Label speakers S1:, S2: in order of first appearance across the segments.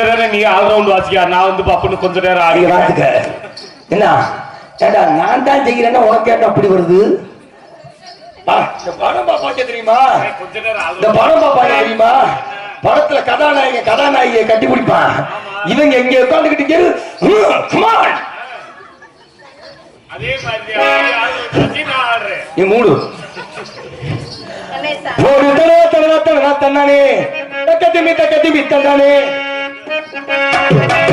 S1: நேரம் நீ ஆல்ரவுண்ட் வாசிக்கா நான் வந்து பப்புன்னு கொஞ்ச நேரம் ஆடி
S2: பாத்துக்க என்ன? ஏண்டா நான் தான் செய்கிறேன்னா உனக்கு ஏன்டா அப்படி வருது? பா, இந்த படம் பாப்பாக்க தெரியுமா?
S1: கொஞ்ச
S2: இந்த படம் பாப்பாக்க தெரியுமா? படத்துல கதாநாயக கதாநாயகியை கட்டி பிடிப்பான். இவங்க எங்க உட்காந்துக்கிட்டு நீ மூடு.
S3: கணேசா
S2: ஒரு தடவை தடவை தடவை தன்னானே தக்கத்திமி தக்கத்திமி தன்னானே
S1: Thank you.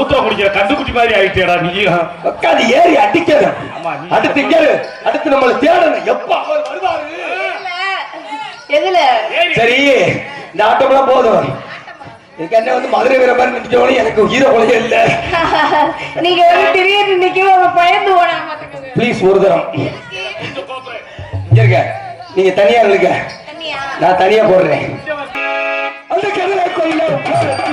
S1: மூத்திரம் குடிக்கிற கண்டுக்குட்டி மாதிரி ஆயிட்டேடா நீ.
S2: உட்காந்து ஏறி
S1: நீ-
S2: அடுத்து இங்க இரு. அடுத்து நம்மள தேடணும். எப்ப அவர் வருவாரு?
S3: எதுல?
S2: சரி இந்த ஆட்டம்லாம் போதும். எனக்கு என்ன வந்து மதுரை வீர மாதிரி நினைச்சவனே எனக்கு ஹீரோ கொலையே இல்ல.
S3: நீங்க வந்து திடீர்னு நிக்கும் அவங்க பயந்து ஓடாம
S2: ப்ளீஸ் ஒரு தரம். இங்க இருக்க. நீங்க தனியா
S3: தண்ணியா
S2: நான் தனியா போடுறேன். அந்த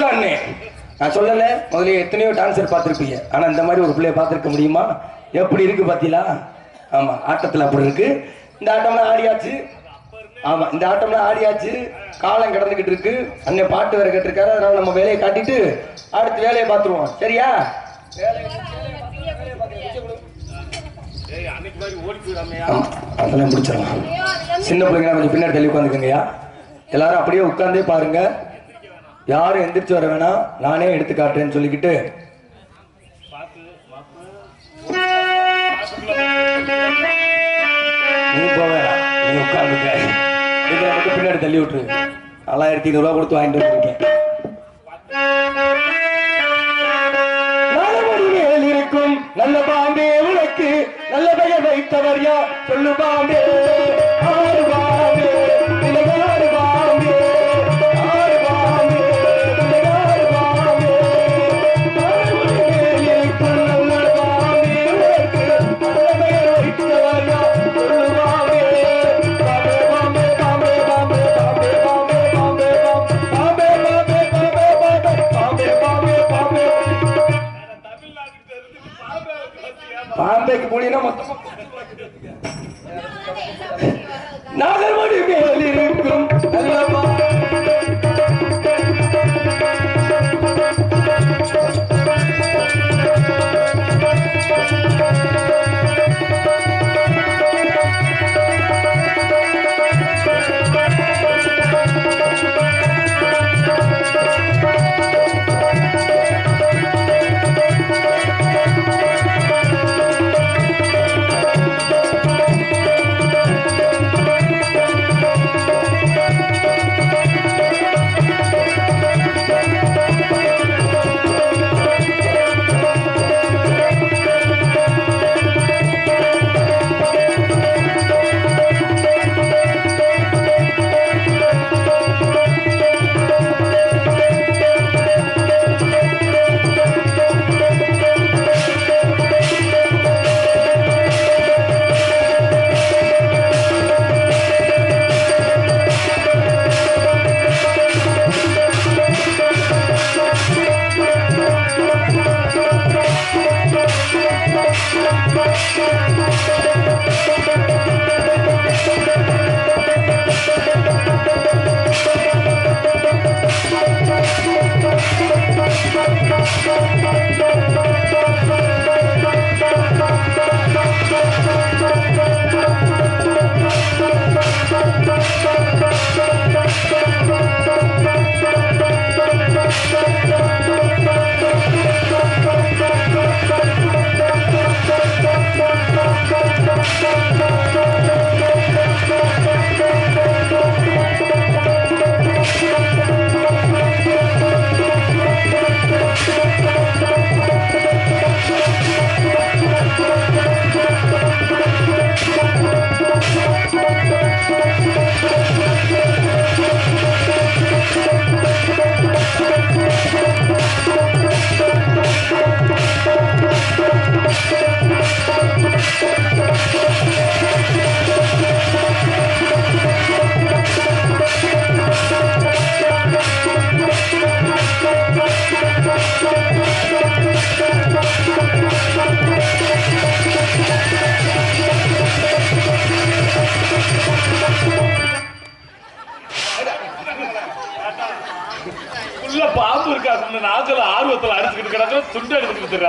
S2: கொக்கான்னு நான் சொல்லல முதல்ல எத்தனையோ டான்சர் பார்த்துருப்பீங்க. ஆனா இந்த மாதிரி ஒரு பிள்ளைய பார்த்துருக்க முடியுமா? எப்படி இருக்கு பாத்தீங்களா ஆமா ஆட்டத்துல அப்படி இருக்கு. இந்த ஆட்டம்லாம் ஆடியாச்சு. ஆமா இந்த ஆட்டம்லாம் ஆடியாச்சு. காலம் கிடந்துகிட்டு இருக்கு. அண்ணன் பாட்டு வேற கேட்டிருக்காரு. அதனால நம்ம வேலையை காட்டிட்டு அடுத்து வேலையை பார்த்துருவோம். சரியா? அதெல்லாம் முடிச்சிடலாம். சின்ன பிள்ளைங்க கொஞ்சம் பின்னாடி தள்ளி உட்காந்துக்கங்கய்யா எல்லாரும் அப்படியே உட்காந்தே பாருங்க. யாரும் எந்திரிச்சு வர வேணாம். நானே எடுத்து காட்டுறேன்னு சொல்லிக்கிட்டு. நீ போக நீ உட்காந்துக்க. இதுல மட்டும் பின்னாடி தள்ளி விட்டுரு. நாலாயிரத்தி ஐநூறு கொடுத்து வாங்கிட்டு வந்துருக்கேன். இருக்கும். நல்ல பாம்பே உனக்கு. நல்ல பெயர் வைத்தவர் யார்? சொல்லு பாம்பே.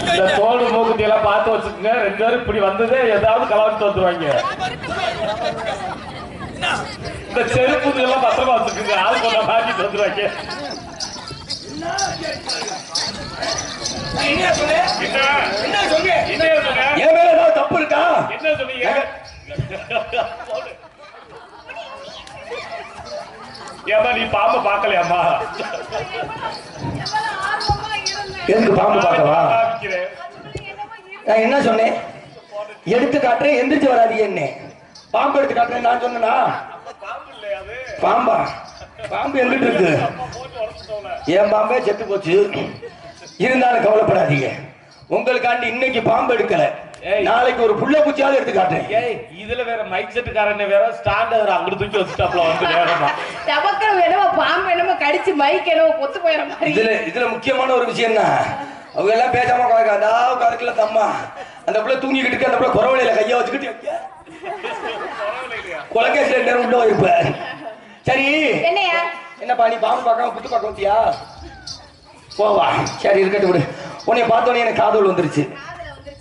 S1: இந்த-. தோல் மூக்குத்தி எல்லாம் பார்த்து வச்சுக்கோங்க. ரெண்டு பேரும் இப்படி வந்ததே ஏதாவது கலவரத்து வந்துருவாங்க? இந்த செருப்பு எல்லாம் பத்திரமா வச்சுக்கோங்க. ஆள் கொண்ட மாட்டிட்டு வந்துருவாங்க.
S4: என்ன சொன்ன
S2: என் மேல ஏதாவது தப்பு இருக்கா?
S1: என்ன சொன்னீங்க ஏமா நீ பாம்பை பார்க்கலையாம்மா?
S2: எதுக்கு பாம்பு பார்க்கவா? நான் என்ன சொன்னேன்? எடுத்து காட்டுறேன் எந்திரிச்சு வராதீங்க என்ன? பாம்பு எடுத்து காட்டுறேன் நான் சொன்னா
S1: பாம்பா?
S2: பாம்பு எங்கிட்டு இருக்கு? என் பாம்பே செத்து போச்சு. இருந்தாலும் கவலைப்படாதீங்க. உங்களுக்காண்டி இன்னைக்கு பாம்பு எடுக்கலை. நாளைக்கு ஒரு புள்ள பூச்சியாவது எடுத்து காட்டுறேன்.
S1: ஏய் இதுல வேற மைக் செட்டுக்காரன் வேற ஸ்டாண்ட் வேற அங்கிட்டு தூக்கி வச்சுட்டாப்ல வந்து வேறமா
S3: டபக்கம் என்னமோ பாம்பு என்னமோ கடிச்சு மைக் என்னமோ பொத்து போயிட மாதிரி.
S2: இதுல இதுல முக்கியமான ஒரு விஷயம் தான் அவங்க எல்லாம் பேசாம உட்காந்துக்கா உட்காந்துக்கல தம்மா. அந்த பிள்ளை தூங்கிக்கிட்டு இருக்கு அந்த பிள்ளை குறவலையில கைய வச்சுக்கிட்டு கொலகேசில நேரம் உள்ள இருப்ப சரி.
S3: என்னையா?
S2: என்னப்பா நீ பாம்பு பார்க்காம புத்து பார்க்க வந்தியா? போவா சரி இருக்கட்டும் விடு. உன்னை பார்த்தோன்னே எனக்கு காதுல வந்துருச்சு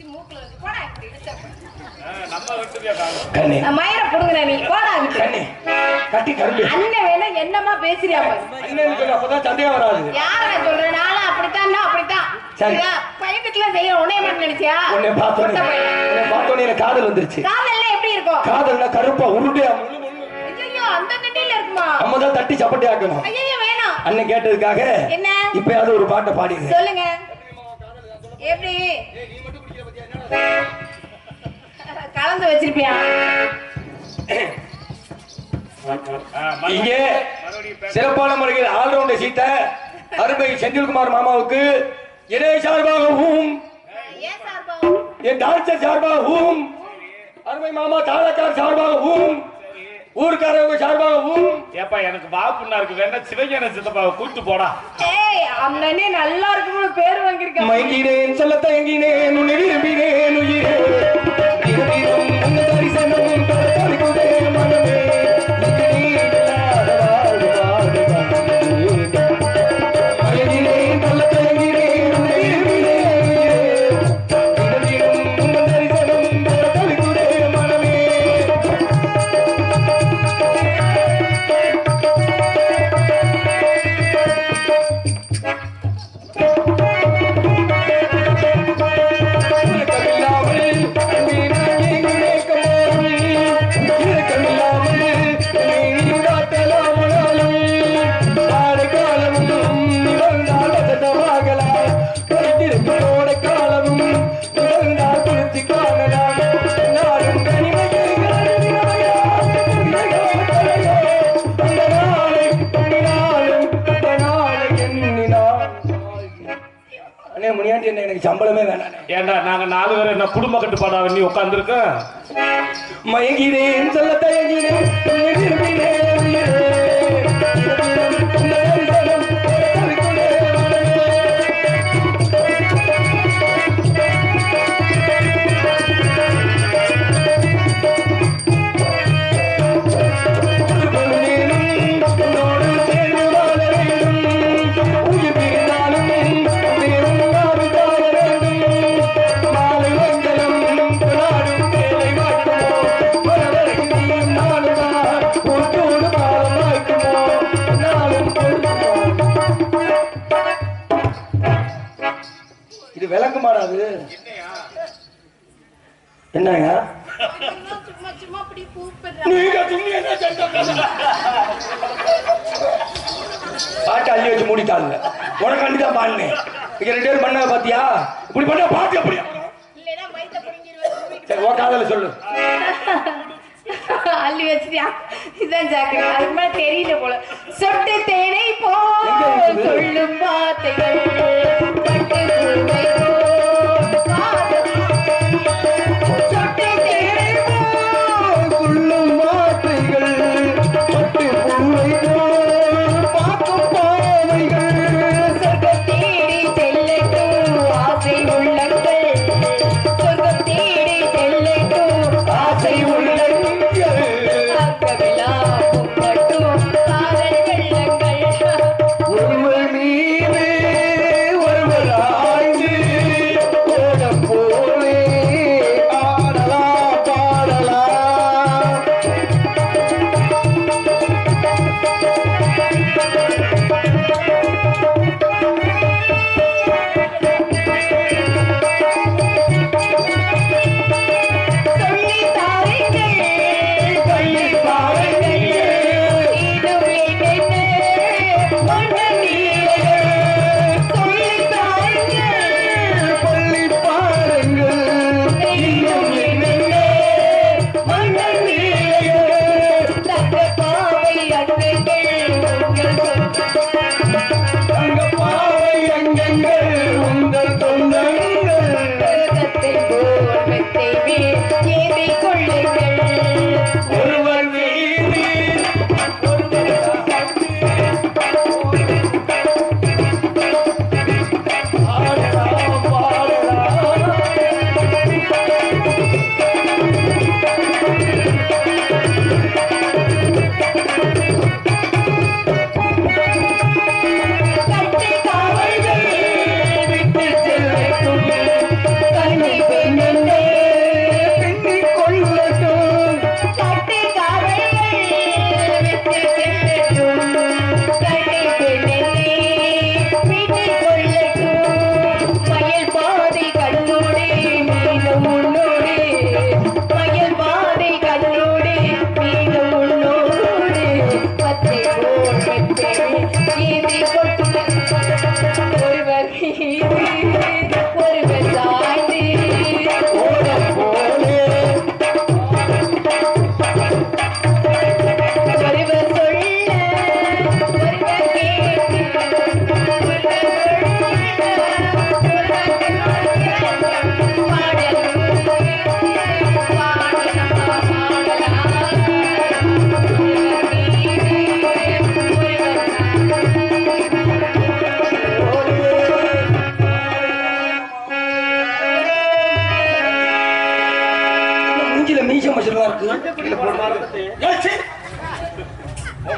S3: மூக்குல வந்து போடா இப்படி இழுச்சா.
S1: நம்ம விட்டுதியா காணும்
S2: கண்ணே.
S3: நான் மயிரை புடுங்குற நீ போடா விட்டு
S2: கண்ணே. கட்டி கரும்பு.
S3: அண்ணன் வேணா என்னமா பேசுறியா.
S2: அண்ணன் சொல்லு, அப்பதான் சந்தேகம் வராது.
S3: யார நான் சொல்றேன்? நானும் அப்படித்தான் அப்படித்தான்.
S2: சரி.
S3: பையனுக்குள்ள செய்யற உன்னைய மட்டும் நினைச்சியா?
S2: உன்னை எனக்கு காதல் வந்துருச்சு.
S3: காதல்ல எப்படி இருக்கும்?
S2: காதல்னா கருப்பா உருண்டையா.
S3: ஐயோ அந்த நெட்டில இருக்குமா?
S2: நம்ம தான் தட்டி சப்பட்டி ஆக்கணும்.
S3: ஐயோ வேணாம்.
S2: அண்ணன் கேட்டதுக்காக
S3: என்ன?
S2: இப்பயாவது ஒரு பாட்டை பாடிடுறேன்
S3: சொல்லுங்க. எப்படி? கலந்து வச்சிருப்பியா?
S2: இங்கே சிறப்பான முறையில் ஆல்ரவுண்டர் சீட்ட அருமை செந்தில்குமார் மாமாவுக்கு இணை சார்பாகவும் என் டான்சர் சார்பாகவும் அருமை மாமா தாளக்கார் சார்பாகவும் ஊர்க்காரவங்க சார்பாகவும்.
S1: ஏப்பா எனக்கு வாப்புண்ணா இருக்கு வேணா சிவஞான சித்தப்பாவை கூட்டு போடா.
S3: ஏய் அண்ணனே நல்லா இருக்கும்னு பேர் வாங்கியிருக்க
S2: மயங்கினேன் சொல்ல தயங்கினேன் உன்னை விரும்பினேன் உயிரே. விரும்பினும் உன் முனியாண்டி அண்ணே எனக்கு சம்பளமே வேணாண்ணே
S1: ஏண்டா நாங்க நாலு பேர் என்ன குடும்ப கட்டுப்பாடா நீ உட்காந்துருக்க
S2: மயங்கினேன் சொல்ல தயங்கினேன் என்னங்க நீங்க பாட்டு அள்ளி வச்சு மூடிட்டாங்க. உனக்கு கண்டிதான் பாடினேன். இங்க ரெண்டு பேரும் பண்ண பாத்தியா? இப்படி பண்ண பாட்டு எப்படி? சரி உன் காதல சொல்லு.
S3: அள்ளி வச்சிட்டியா? இதான் ஜாக்கிரதை. மேல தெரியல போல. சொட்டு தேனை
S2: இருக்குது?
S3: சொல்லும் வார்த்தைகள்.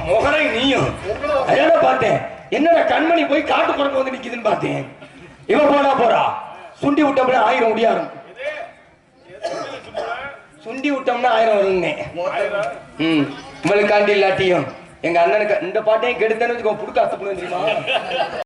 S2: முகரை நீயும். அதான் பார்த்தேன். என்னடா கண்மணி போய் காட்டு குறைக்க வந்து நிக்குதுன்னு பார்த்தேன். இவன் போனா போறா சுண்டி விட்டோம்னா ஆயிரம் முடியாரும் சுண்டி விட்டோம்னா ஆயிரம் வருங்க ம் இவளுக்காண்டி இல்லாட்டியும். எங்க அண்ணனுக்கு இந்த பாட்டையும் கெடுத்தேன்னு வச்சுக்கோ புடுக்க அத்துப்படுவேன் தெரியுமா?